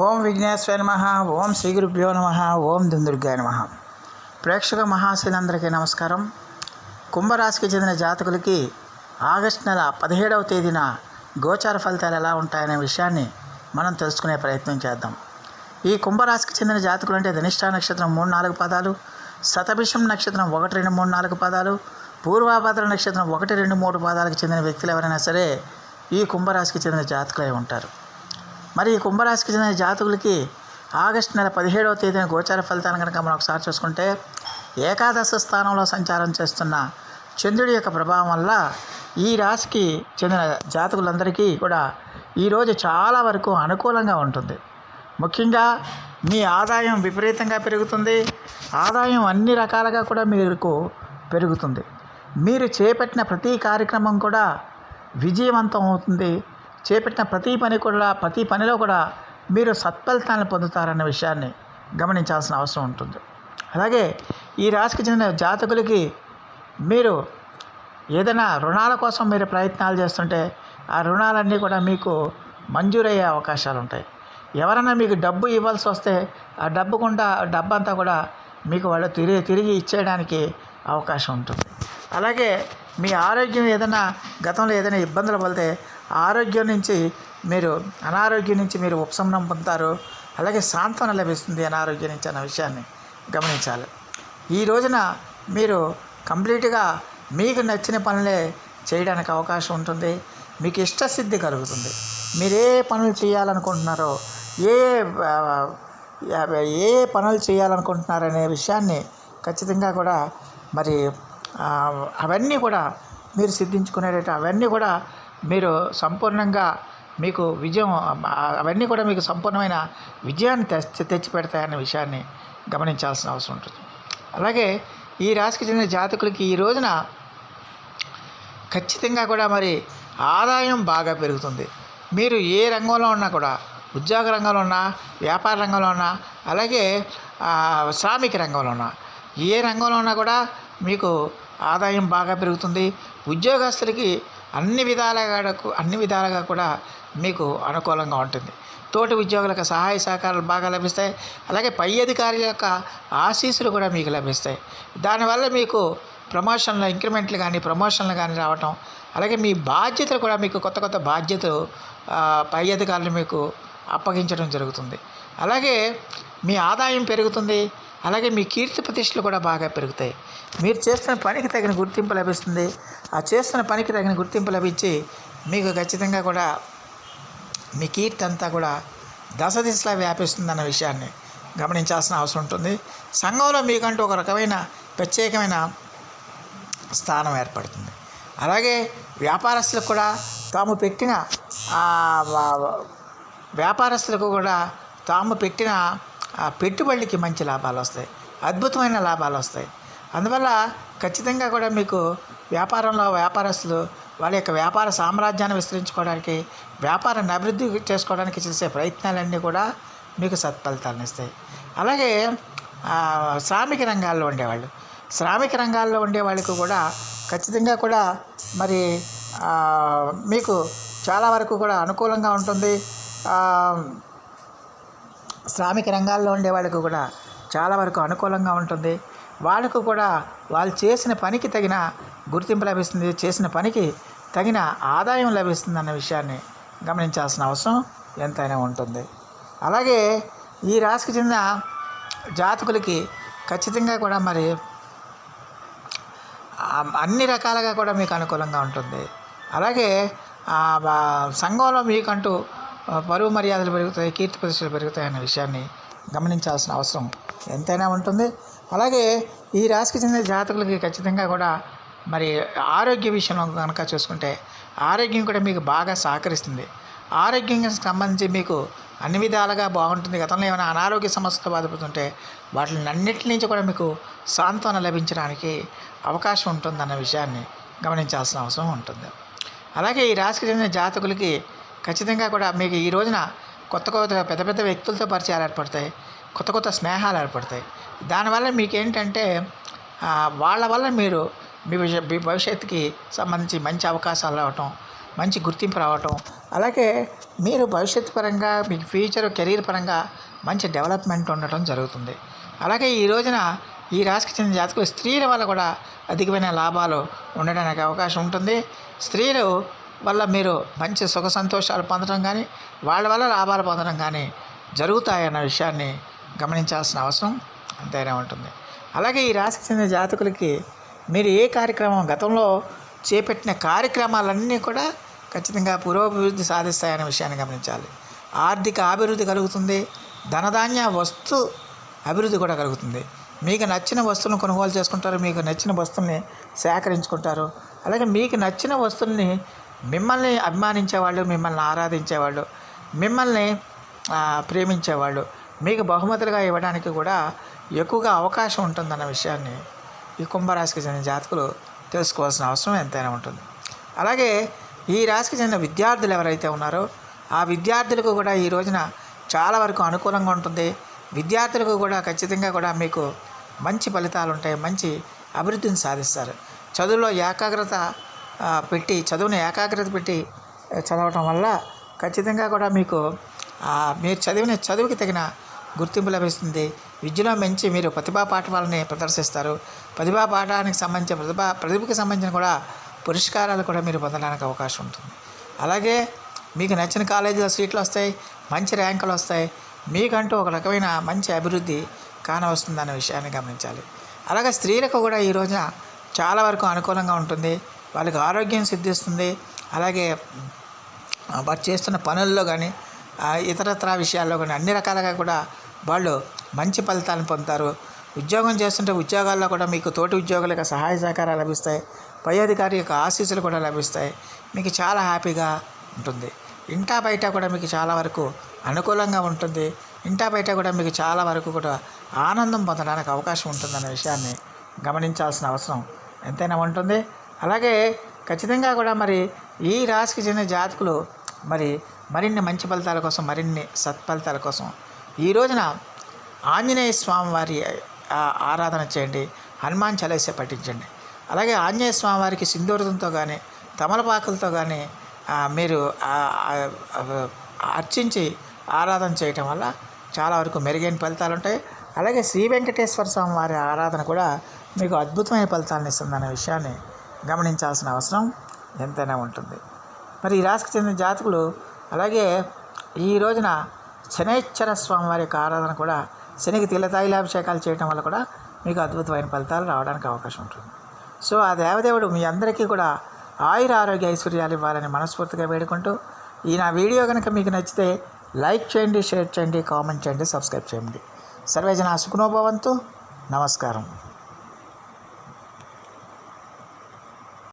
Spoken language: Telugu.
ఓం విఘ్నేశ్వర నమ ఓం శ్రీ గురుభ్యో నమ ఓం దుందుర్గాయ నమ. ప్రేక్షక మహాశీలందరికీ నమస్కారం. కుంభరాశికి చెందిన జాతకులకి ఆగస్టు నెల పదిహేడవ తేదీన గోచార ఫలితాలు ఎలా ఉంటాయనే విషయాన్ని మనం తెలుసుకునే ప్రయత్నం చేద్దాం. ఈ కుంభరాశికి చెందిన జాతకులు అంటే ధనిష్ట నక్షత్రం మూడు నాలుగు పదాలు శతభిషం నక్షత్రం ఒకటి రెండు మూడు నాలుగు పదాలు పూర్వాభద్ర నక్షత్రం ఒకటి రెండు మూడు పాదాలకు చెందిన వ్యక్తులు ఎవరైనా సరే ఈ కుంభరాశికి చెందిన జాతకులై ఉంటారు. మరి ఈ కుంభరాశికి చెందిన జాతకులకి ఆగస్టు నెల పదిహేడవ తేదీన గోచార ఫలితాన్ని కనుక మనం ఒకసారి చూసుకుంటే ఏకాదశ స్థానంలో సంచారం చేస్తున్న చంద్రుడి యొక్క ప్రభావం వల్ల ఈ రాశికి చెందిన జాతకులందరికీ కూడా ఈరోజు చాలా వరకు అనుకూలంగా ఉంటుంది. ముఖ్యంగా మీ ఆదాయం విపరీతంగా పెరుగుతుంది. ఆదాయం అన్ని రకాలుగా కూడా మీకు పెరుగుతుంది. మీరు చేపట్టిన ప్రతి కార్యక్రమం కూడా విజయవంతం అవుతుంది. చేపట్టిన ప్రతి పని కూడా ప్రతి పనిలో కూడా మీరు సత్ఫలితాలను పొందుతారన్న విషయాన్ని గమనించాల్సిన అవసరం ఉంటుంది. అలాగే ఈ రాశికి చెందిన జాతకులకి మీరు ఏదైనా రుణాల కోసం మీరు ప్రయత్నాలు చేస్తుంటే ఆ రుణాలన్నీ కూడా మీకు మంజూరయ్యే అవకాశాలు ఉంటాయి. ఎవరైనా మీకు డబ్బు ఇవ్వాల్సి వస్తే ఆ డబ్బు గుండా డబ్బు అంతా కూడా మీకు వాళ్ళు తిరిగి తిరిగి ఇచ్చేయడానికి అవకాశం ఉంటుంది. అలాగే మీ ఆరోగ్యం ఏదైనా గతంలో ఏదైనా ఇబ్బందులు పడితే ఆరోగ్యం నుంచి మీరు అనారోగ్యం నుంచి మీరు ఉపశమనం పొందుతారు. అలాగే సాంత్వన లభిస్తుంది అనారోగ్యం నుంచి అన్న విషయాన్ని గమనించాలి. ఈ రోజున మీరు కంప్లీట్గా మీకు నచ్చిన పనులే చేయడానికి అవకాశం ఉంటుంది. మీకు ఇష్టసిద్ధి కలుగుతుంది. మీరు ఏ పనులు చేయాలనుకుంటున్నారో ఏ ఏ పనులు పనులు చేయాలనుకుంటున్నారనే విషయాన్ని ఖచ్చితంగా కూడా మరి అవన్నీ కూడా మీరు సిద్ధించుకునేట అవన్నీ కూడా మీరు సంపూర్ణంగా మీకు విజయం అవన్నీ కూడా మీకు సంపూర్ణమైన విజయాన్ని తెచ్చి తెచ్చి పెడతాయన్న విషయాన్ని గమనించాల్సిన అవసరం ఉంటుంది. అలాగే ఈ రాశికి చెందిన జాతకులకి ఈ రోజున ఖచ్చితంగా కూడా మరి ఆదాయం బాగా పెరుగుతుంది. మీరు ఏ రంగంలో ఉన్నా కూడా ఉద్యోగ రంగంలో ఉన్నా వ్యాపార రంగంలో ఉన్నా అలాగే శ్రామిక రంగంలో ఉన్నా ఏ రంగంలో ఉన్నా కూడా మీకు ఆదాయం బాగా పెరుగుతుంది. ఉద్యోగస్తులకి అన్ని విధాలుగా అన్ని విధాలుగా కూడా మీకు అనుకూలంగా ఉంటుంది. తోటి ఉద్యోగులకు సహాయ సహకారాలు బాగా లభిస్తాయి. అలాగే పై అధికారుల యొక్క ఆశీస్సులు కూడా మీకు లభిస్తాయి. దానివల్ల మీకు ప్రమోషన్లు ఇంక్రిమెంట్లు కానీ ప్రమోషన్లు కానీ రావటం అలాగే మీ బాధ్యతలు కూడా మీకు కొత్త కొత్త బాధ్యతలు పై అధికారులు మీకు అప్పగించడం జరుగుతుంది. అలాగే మీ ఆదాయం పెరుగుతుంది. అలాగే మీ కీర్తి ప్రతిష్టలు కూడా బాగా పెరుగుతాయి. మీరు చేస్తున్న పనికి తగిన గుర్తింపు లభిస్తుంది. ఆ చేస్తున్న పనికి తగిన గుర్తింపు లభించి మీకు ఖచ్చితంగా కూడా మీ కీర్తి అంతా కూడా దశ దిశలా వ్యాపిస్తుందన్న విషయాన్ని గమనించాల్సిన అవసరం ఉంటుంది. సంఘంలో మీకంటూ ఒక రకమైన ప్రత్యేకమైన స్థానం ఏర్పడుతుంది. అలాగే వ్యాపారస్తులకు కూడా తాము పెట్టిన వ్యాపారస్తులకు కూడా తాము పెట్టిన ఆ పెట్టుబడికి మంచి లాభాలు వస్తాయి. అద్భుతమైన లాభాలు వస్తాయి. అందువల్ల ఖచ్చితంగా కూడా మీకు వ్యాపారంలో వ్యాపారస్తులు వాళ్ళ యొక్క వ్యాపార సామ్రాజ్యాన్ని విస్తరించుకోవడానికి వ్యాపారాన్ని అభివృద్ధి చేసుకోవడానికి చేసే ప్రయత్నాలన్నీ కూడా మీకు సత్ఫలితాలను ఇస్తాయి. అలాగే శ్రామిక రంగాల్లో ఉండేవాళ్ళు. శ్రామిక రంగాల్లో ఉండే వాళ్ళకు కూడా ఖచ్చితంగా కూడా మరి మీకు చాలా వరకు కూడా అనుకూలంగా ఉంటుంది. శ్రామిక రంగాల్లో ఉండే వాళ్ళకు కూడా చాలా వరకు అనుకూలంగా ఉంటుంది. వాళ్ళకు కూడా వాళ్ళు చేసిన పనికి తగిన గుర్తింపు లభిస్తుంది. చేసిన పనికి తగిన ఆదాయం లభిస్తుంది అన్న విషయాన్ని గమనించాల్సిన అవసరం ఎంతైనా ఉంటుంది. అలాగే ఈ రాశికి చెందిన జాతకులకి ఖచ్చితంగా కూడా మరి అన్ని రకాలుగా కూడా మీకు అనుకూలంగా ఉంటుంది. అలాగే సంఘంలో మీకంటూ పరువు మర్యాదలు పెరుగుతాయి కీర్తి ప్రతిష్టలు పెరుగుతాయి అనే విషయాన్ని గమనించాల్సిన అవసరం ఎంతైనా ఉంటుంది. అలాగే ఈ రాశికి చెందిన జాతకులకి ఖచ్చితంగా కూడా మరి ఆరోగ్య విషయంలో కనుక చూసుకుంటే ఆరోగ్యం కూడా మీకు బాగా సహకరిస్తుంది. ఆరోగ్యం సంబంధించి మీకు అన్ని విధాలుగా బాగుంటుంది. గతంలో ఏమైనా అనారోగ్య సమస్యతో బాధపడుతుంటే వాటిని అన్నిటి నుంచి కూడా మీకు సాంత్వన లభించడానికి అవకాశం ఉంటుందన్న విషయాన్ని గమనించాల్సిన అవసరం ఉంటుంది. అలాగే ఈ రాశికి చెందిన జాతకులకి ఖచ్చితంగా కూడా మీకు ఈ రోజున కొత్త కొత్త పెద్ద పెద్ద వ్యక్తులతో పరిచయాలు ఏర్పడతాయి కొత్త కొత్త స్నేహాలు ఏర్పడతాయి. దానివల్ల మీకు ఏంటంటే వాళ్ళ వల్ల మీరు మీ మీ భవిష్యత్తుకి సంబంధించి మంచి అవకాశాలు రావటం మంచి గుర్తింపు రావటం అలాగే మీరు భవిష్యత్తు పరంగా మీ ఫ్యూచర్ కెరీర్ పరంగా మంచి డెవలప్మెంట్ ఉండటం జరుగుతుంది. అలాగే ఈ రోజున ఈ రాశికి చెందిన జాతకులు స్త్రీల వల్ల కూడా అధికమైన లాభాలు ఉండడానికి అవకాశం ఉంటుంది. స్త్రీలు వల్ల మీరు మంచి సుఖ సంతోషాలు పొందడం కానీ వాళ్ళ వల్ల లాభాలు పొందడం కానీ జరుగుతాయన్న విషయాన్ని గమనించాల్సిన అవసరం అంతైనా ఉంటుంది. అలాగే ఈ రాశికి చెందిన జాతకులకి మీరు ఏ కార్యక్రమం గతంలో చేపట్టిన కార్యక్రమాలన్నీ కూడా ఖచ్చితంగా పురోభివృద్ధి సాధిస్తాయనే విషయాన్ని గమనించాలి. ఆర్థిక అభివృద్ధి కలుగుతుంది ధనధాన్య వస్తు అభివృద్ధి కూడా కలుగుతుంది. మీకు నచ్చిన వస్తువులను కొనుగోలు చేసుకుంటారు మీకు నచ్చిన వస్తువుల్ని సేకరించుకుంటారు. అలాగే మీకు నచ్చిన వస్తువుల్ని మిమ్మల్ని అభిమానించేవాళ్ళు మిమ్మల్ని ఆరాధించేవాళ్ళు మిమ్మల్ని ప్రేమించేవాళ్ళు మీకు బహుమతులుగా ఇవ్వడానికి కూడా ఎక్కువగా అవకాశం ఉంటుందన్న విషయాన్ని ఈ కుంభరాశికి చెందిన జాతకులు తెలుసుకోవాల్సిన అవసరం ఎంతైనా ఉంటుంది. అలాగే ఈ రాశికి చెందిన విద్యార్థులు ఎవరైతే ఉన్నారో ఆ విద్యార్థులకు కూడా ఈ రోజున చాలా వరకు అనుకూలంగా ఉంటుంది. విద్యార్థులకు కూడా ఖచ్చితంగా కూడా మీకు మంచి ఫలితాలు ఉంటాయి మంచి అభివృద్ధిని సాధిస్తారు. చదువులో ఏకాగ్రత పెట్టి చదువుని ఏకాగ్రత పెట్టి చదవటం వల్ల ఖచ్చితంగా కూడా మీకు మీరు చదివిన చదువుకి తగిన గుర్తింపు లభిస్తుంది. విద్యలో మంచి మీరు ప్రతిభా పాఠవాలని ప్రదర్శిస్తారు. ప్రతిభా పాఠానికి సంబంధించిన ప్రతిభా ప్రతిభకి సంబంధించిన కూడా పురస్కారాలు కూడా మీరు పొందడానికి అవకాశం ఉంటుంది. అలాగే మీకు నచ్చిన కాలేజీలో సీట్లు వస్తాయి మంచి ర్యాంకులు వస్తాయి. మీకంటూ ఒక రకమైన మంచి అభివృద్ధి కానవస్తుందన్న విషయాన్ని గమనించాలి. అలాగే స్త్రీలకు కూడా ఈ రోజున చాలా వరకు అనుకూలంగా ఉంటుంది. వాళ్ళకి ఆరోగ్యం సిద్ధిస్తుంది. అలాగే వారు చేస్తున్న పనుల్లో కానీ ఇతరత్ర విషయాల్లో కానీ అన్ని రకాలుగా కూడా వాళ్ళు మంచి ఫలితాలను పొందుతారు. ఉద్యోగం చేస్తుంటే ఉద్యోగాల్లో కూడా మీకు తోటి ఉద్యోగులకు సహాయ సహకారాలు లభిస్తాయి. పై అధికారి యొక్క ఆశీస్సులు కూడా లభిస్తాయి. మీకు చాలా హ్యాపీగా ఉంటుంది. ఇంటా బయట కూడా మీకు చాలా వరకు అనుకూలంగా ఉంటుంది. ఇంటా బయట కూడా మీకు చాలా వరకు కూడా ఆనందం పొందడానికి అవకాశం ఉంటుందనే విషయాన్ని గమనించాల్సిన అవసరం ఎంతైనా ఉంటుంది. అలాగే ఖచ్చితంగా కూడా మరి ఈ రాశికి చెందిన జాతకులు మరి మరిన్ని మంచి ఫలితాల కోసం మరిన్ని సత్ఫలితాల కోసం ఈ రోజున ఆంజనేయ స్వామి వారి ఆరాధన చేయండి హనుమాన్ చాలీసా పఠించండి. అలాగే ఆంజనేయ స్వామి వారికి సింధూరంతో కానీ తమలపాకులతో కానీ మీరు అర్చించి ఆరాధన చేయటం వల్ల చాలా వరకు మెరుగైన ఫలితాలు ఉంటాయి. అలాగే శ్రీ వెంకటేశ్వర స్వామి వారి ఆరాధన కూడా మీకు అద్భుతమైన ఫలితాలను ఇస్తుందనే విషయాన్ని గమనించాల్సిన అవసరం ఎంతైనా ఉంటుంది. మరి ఈ రాశికి చెందిన జాతకులు అలాగే ఈ రోజున శనేశ్వర స్వామి వారి యొక్క ఆరాధన కూడా శనికి తిలతాయిలాభిషేకాలు చేయడం వల్ల కూడా మీకు అద్భుతమైన ఫలితాలు రావడానికి అవకాశం ఉంటుంది. సో ఆ దేవదేవుడు మీ అందరికీ కూడా ఆయుర ఆరోగ్య ఐశ్వర్యాలు ఇవ్వాలని మనస్ఫూర్తిగా వేడుకుంటూ ఈ నా వీడియో కనుక మీకు నచ్చితే లైక్ చేయండి షేర్ చేయండి కామెంట్ చేయండి సబ్స్క్రైబ్ చేయండి. సర్వేజన సుఖనోభవంతు నమస్కారం.